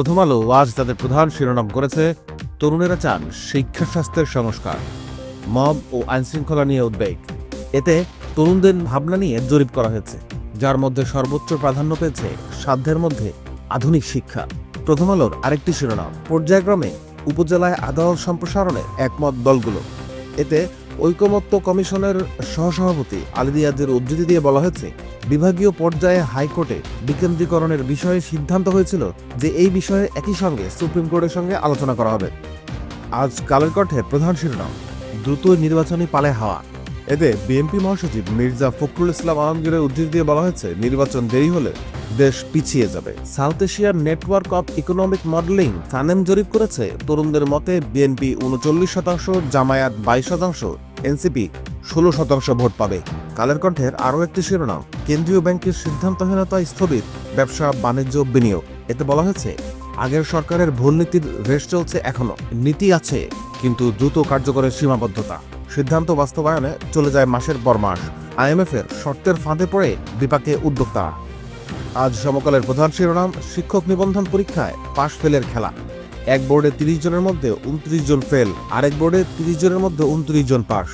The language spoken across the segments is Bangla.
প্রথম আলো আজ তাদের প্রধান শিরোনাম করেছে, তরুণেরা চান শিক্ষা স্বাস্থ্যের সংস্কার। মব ও আইনশৃঙ্খলা নিয়ে উদ্বেগ। এতে তরুণদের ভাবনা নিয়ে জরিপ করা হয়েছে, যার মধ্যে সর্বোচ্চ প্রাধান্য পেয়েছে সাধ্যের মধ্যে আধুনিক শিক্ষা। প্রথম আলোর আরেকটি শিরোনাম, পর্যায়ক্রমে উপজেলায় আদালত সম্প্রসারণে একমত দলগুলো। এতে ঐকমত্য কমিশনের সহসভাপতি আলিদিয়াদের উদ্ধৃতি দিয়ে বলা হয়েছে বিভাগীয় পর্যায়ে হাইকোর্টে বিকেন্দ্রীকরণের বিষয়ে সিদ্ধান্ত হয়েছিল যে এই বিষয়ে একই সঙ্গে সুপ্রিম কোর্টের সঙ্গে আলোচনা করা হবে। আজ কালের কণ্ঠের প্রধান শিরোনাম, দ্রুত নির্বাচনী পালে হাওয়া। এতে বিএনপি মহাসচিব মির্জা ফখরুল ইসলাম আলমগীরের উদ্ধৃতি দিয়ে বলা হয়েছে, নির্বাচন দেরি হলে দেশ পিছিয়ে যাবে। সাউথ এশিয়ার network of economic modelling SANEM জরিপ করেছে, তরুণদের মতে বিএনপি উনচল্লিশ শতাংশ, জামায়াত বাইশ শতাংশ, এনসিপি ষোলো শতাংশ ভোট পাবে। কালের কণ্ঠের আরও একটি শিরোনাম। কেন্দ্রীয় ব্যাংকের সিদ্ধান্তহীনতা স্থগিত, ব্যবসা, বাণিজ্য, বিনিয়োগ। এতে বলা হয়েছে, আগের সরকারের ভুল নীতির রেশ চলছে এখনও নীতি আছে, কিন্তু দ্রুত কার্যকরের সীমাবদ্ধতা। সিদ্ধান্ত বাস্তবায়নে চলে যায় মাসের পর মাস। আইএমএফ এর শর্তের ফাঁদে পড়ে বিপাকে উদ্যোক্তা। আজ সমকালের প্রধান শিরোনাম, শিক্ষক নিবন্ধন পরীক্ষায় পাশ ফেলের খেলা। এক বোর্ডে তিরিশ জনের মধ্যে উনত্রিশ জন ফেল, আরেক বোর্ডে তিরিশ জনের মধ্যে উনত্রিশ জন পাশ।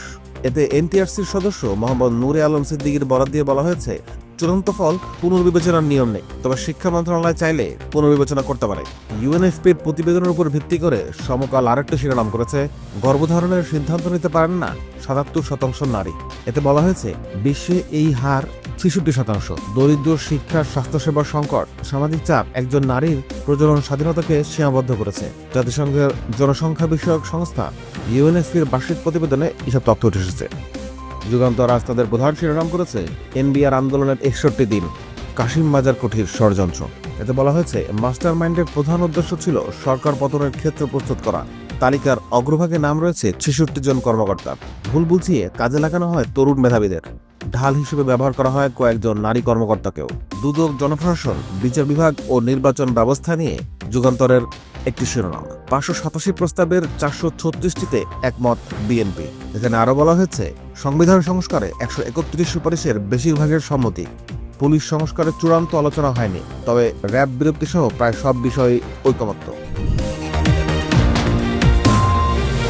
এতে এনটিআরসির সদস্য মোহাম্মদ নূরে আলম সিদ্দিকির বরাদ দিয়ে বলা হয়েছে, চূড়ান্ত ফল পুনর্বিবেচনার নিয়ম নেই। তবে শিক্ষা মন্ত্রণালয় চাইলে পুনর্বিবেচনা করতে পারে। ইউএনএফপির প্রতিবেদনের উপর ভিত্তি করে সমকাল আরেকটি শিরোনাম করেছে, গর্ভধারণের সিদ্ধান্ত নিতে পারেন না সাতাত্তর শতাংশ নারী। এতে বলা হয়েছে, বিশ্বে এই হার ছেষট্টি শতাংশ। দরিদ্র শিক্ষা, স্বাস্থ্যসেবা সংকট, সামাজিক চাপ, একজন নারীর প্রজনন স্বাধীনতাকে সীমাবদ্ধ করেছে। জাতিসংঘের জনসংখ্যা বিষয়ক সংস্থা ইউএনএসপির বার্ষিক প্রতিবেদনে এসব তথ্য উঠে এসেছে। যুগান্তর আজ তাদের প্রধান শিরোনাম করেছে এনবিআর আন্দোলনের একষট্টি দিন কাশিম বাজার কঠির ষড়যন্ত্র। এতে বলা হয়েছে মাস্টার মাইন্ডের প্রধান উদ্দেশ্য ছিল সরকার পতনের ক্ষেত্র প্রস্তুত করা। তালিকার অগ্রভাগে নাম রয়েছে ছেষট্টি জন কর্মকর্তা। ভুল বুঝিয়ে কাজে লাগানো হয় তরুণ মেধাবীদের। ঢাল হিসেবে ব্যবহার করা হয় কয়েকজন নারী কর্মকর্তাকেও। দুদক জনপ্রশাসন, বিচার বিভাগ ও নির্বাচন ব্যবস্থা নিয়ে যুগান্তরের একটি শিরোনাম। পাঁচশো সাতাশি প্রস্তাবের চারশো ছত্রিশটিতে একমত বিএনপি। এখানে আরও বলা হয়েছে, সংবিধান সংস্কারে একশো একত্রিশ সুপারিশের বেশিরভাগের সম্মতি। পুলিশ সংস্কারের চূড়ান্ত আলোচনা হয়নি, তবে র্যাব বিরক্তি সহ প্রায় সব বিষয়ে ঐকমত্য।